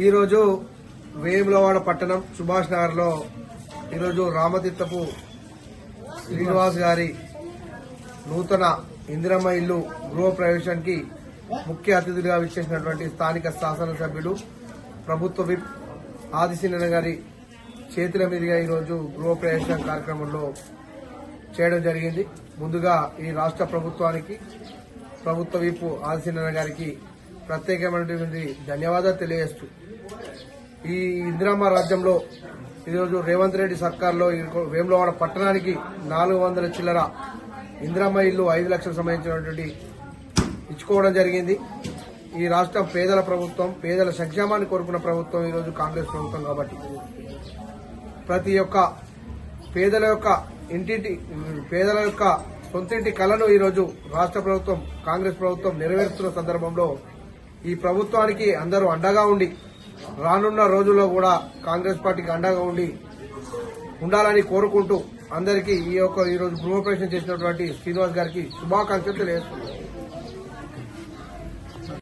ఈరోజు వేములవాడ పట్టణం సుభాష్ నగర్లో ఈరోజు రామతీర్థపు శ్రీనివాస్ గారి నూతన ఇందిరమ్మ ఇల్లు గృహ ప్రవేశానికి ముఖ్య అతిథిగా విచ్చేసినటువంటి స్థానిక శాసనసభ్యులు ప్రభుత్వ విప్ ఆదిశీలన గారి చేతుల మీదుగా ఈరోజు గృహప్రవేశం కార్యక్రమంలో చేయడం జరిగింది. ముందుగా ఈ రాష్ట్ర ప్రభుత్వానికి ప్రభుత్వ విప్ ఆదిశీలన గారికి ప్రత్యేకమైనటువంటి ధన్యవాదాలు తెలియజేస్తూ ఈ ఇందిరామ రాజ్యంలో ఈరోజు రేవంత్ రెడ్డి సర్కార్లో వేములవాడ పట్టణానికి నాలుగు వందల చిల్లర ఇందిరామ ఇల్లు ఐదు లక్షలకు సంబంధించినటువంటి ఇచ్చుకోవడం జరిగింది. ఈ రాష్ట్రం పేదల ప్రభుత్వం పేదల సంక్షేమాన్ని కోరుకున్న ప్రభుత్వం ఈరోజు కాంగ్రెస్ ప్రభుత్వం కాబట్టి. ప్రతి ఒక్క పేదల యొక్క ఇంటింటి పేదల యొక్క సొంతింటి కళను ఈరోజు రాష్ట్ర ప్రభుత్వం కాంగ్రెస్ ప్రభుత్వం నెరవేరుస్తున్న సందర్భంలో ఈ ప్రభుత్వానికి అందరూ అండగా ఉండి రానున్న రోజుల్లో కూడా కాంగ్రెస్ పార్టీకి అండగా ఉండి ఉండాలని కోరుకుంటూ అందరికీ ఈ యొక్క ఈరోజు గృహప్రవేశం చేసినటువంటి శ్రీనివాస్ గారికి శుభాకాంక్షలు తెలియజేస్తున్నాను